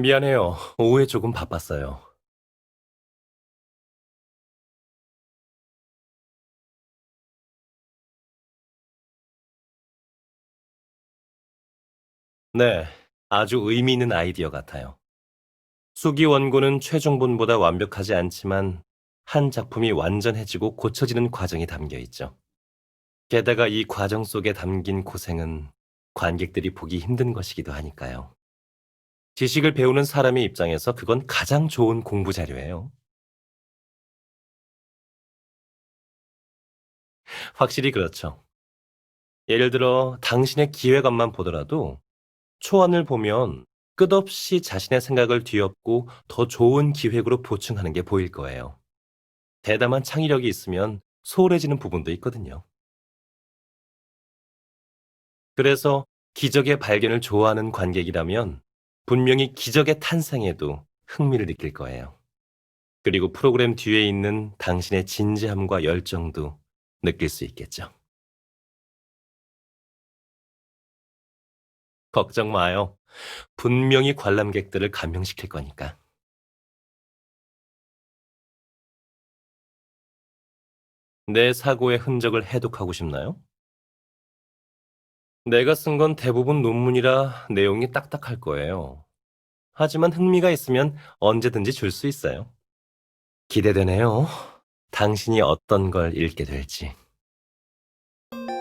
미안해요. 오후에 조금 바빴어요. 네, 아주 의미 있는 아이디어 같아요. 수기 원고는 최종본보다 완벽하지 않지만 한 작품이 완전해지고 고쳐지는 과정이 담겨 있죠. 게다가 이 과정 속에 담긴 고생은 관객들이 보기 힘든 것이기도 하니까요. 지식을 배우는 사람의 입장에서 그건 가장 좋은 공부 자료예요. 확실히 그렇죠. 예를 들어 당신의 기획안만 보더라도 초안을 보면 끝없이 자신의 생각을 뒤엎고 더 좋은 기획으로 보충하는 게 보일 거예요. 대담한 창의력이 있으면 소홀해지는 부분도 있거든요. 그래서 기적의 발견을 좋아하는 관객이라면 분명히 기적의 탄생에도 흥미를 느낄 거예요. 그리고 프로그램 뒤에 있는 당신의 진지함과 열정도 느낄 수 있겠죠. 걱정 마요. 분명히 관람객들을 감명시킬 거니까. 내 사고의 흔적을 해독하고 싶나요? 내가 쓴 건 대부분 논문이라 내용이 딱딱할 거예요. 하지만 흥미가 있으면 언제든지 줄 수 있어요. 기대되네요. 당신이 어떤 걸 읽게 될지.